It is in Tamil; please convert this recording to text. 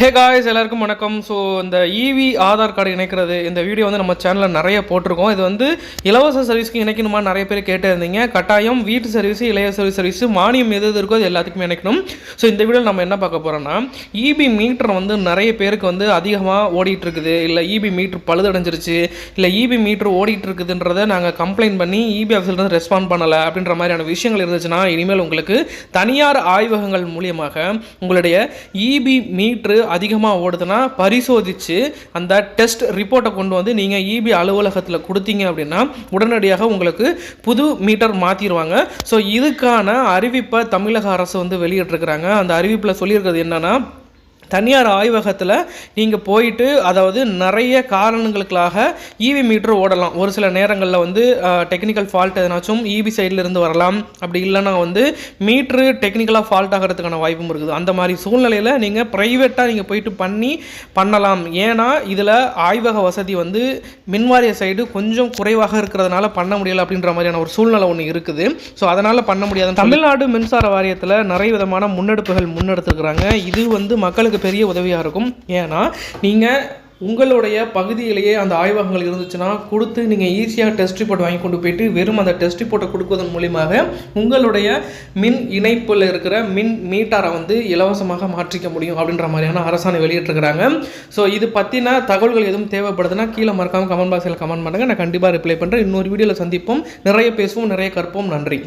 ஹே காய்ஸ் எல்லாருக்கும் வணக்கம். ஸோ இந்த இவி ஆதார் கார்டு இணைக்கிறது இந்த வீடியோ வந்து நம்ம சேனலில் நிறைய போட்டிருக்கோம். இது வந்து இலவச சர்வீஸ்க்கு இணைக்கணுமா? நிறைய பேர் கேட்டே இருந்தீங்க. கட்டாயம் வீட்டு சர்வீஸ் இளைய சர்வீஸ் சர்வீஸ் மானியம் எது எது இருக்கோ அது எல்லாத்துக்குமே இணைக்கணும். ஸோ இந்த வீடியோவில் நம்ம என்ன பார்க்க போகிறோம்னா இபி மீட்டர் வந்து நிறைய பேருக்கு வந்து அதிகமாக ஓடிட்டு இருக்குது இல்லை இபி மீட்டர் பழுதடைஞ்சிருச்சு. இல்லை இபி மீட்டர் ஓடிட்டு இருக்குதுன்றதை நாங்கள் கம்ப்ளைண்ட் பண்ணி இபி ஆஃபீஸில் ரெஸ்பாண்ட் பண்ணலை அப்படின்ற மாதிரியான விஷயங்கள் இருந்துச்சுன்னா இனிமேல் உங்களுக்கு தனியார் ஆய்வகங்கள் மூலியமாக உங்களுடைய இபி மீட்ரு அதிகமாக ஓடுதுன்னா பரிசோதித்து அந்த டெஸ்ட் ரிப்போர்ட்டை கொண்டு வந்து நீங்கள் இபி அலுவலகத்தில் கொடுத்தீங்க அப்படின்னா உடனடியாக உங்களுக்கு புது மீட்டர் மாற்றிடுவாங்க ஸோ இதுக்கான அறிவிப்பை தமிழக அரசு வந்து வெளியிட்டிருக்கிறாங்க. அந்த அறிவிப்பில் சொல்லியிருக்கிறது என்னென்னா தனியார் ஆய்வகத்தில் நீங்கள் போயிட்டு அதாவது நிறைய காரணங்களுக்காக இவி மீட்டர் ஓடலாம். ஒரு சில நேரங்களில் வந்து டெக்னிக்கல் ஃபால்ட் எதனாச்சும் இபி சைடில் இருந்து வரலாம். அப்படி இல்லைன்னா வந்து மீட்ரு டெக்னிக்கலாக ஃபால்ட் ஆகிறதுக்கான வாய்ப்பும் இருக்குது. அந்த மாதிரி சூழ்நிலையில் நீங்கள் ப்ரைவேட்டாக நீங்கள் போயிட்டு பண்ணி பண்ணலாம். ஏன்னா இதில் ஆய்வக வசதி வந்து மின்வாரிய சைடு கொஞ்சம் குறைவாக இருக்கிறதுனால பண்ண முடியலை அப்படின்ற மாதிரியான ஒரு சூழ்நிலை ஒன்று இருக்குது. ஸோ அதனால் பண்ண முடியாது தமிழ்நாடு மின்சார வாரியத்தில் நிறைய விதமான முன்னெடுப்புகள் முன்னெடுத்துருக்குறாங்க. இது வந்து மக்களுக்கு பெரிய உதவியாக இருக்கும். ஏன்னா நீங்கள் உங்களுடைய பகுதியிலேயே அந்த ஆய்வகங்கள் இருந்துச்சுன்னா கொடுத்து நீங்கள் ஈஸியாக டெஸ்ட் ரிப்போர்ட் வாங்கி கொண்டு போயிட்டு வெறும் அந்த டெஸ்ட் ரிப்போர்ட்டை கொடுப்பதன் மூலியமாக உங்களுடைய மின் இணைப்பில் இருக்கிற மின் மீட்டரை வந்து இலவசமாக மாற்றிக்க முடியும் அப்படின்ற மாதிரியான அரசாணை வெளியிட்டிருக்கிறாங்க. ஸோ இது பற்றின தகவல்கள் எதுவும் தேவைப்படுதுன்னா கீழே மறக்காமல் கமெண்ட் பாக்ஸில் கமெண்ட் பண்ணுங்கள் நான் கண்டிப்பாக ரிப்ளை பண்ணுறேன் இன்னொரு வீடியோவில் சந்திப்போம். நிறைய பேசுவோம் நிறைய கற்போம். நன்றி.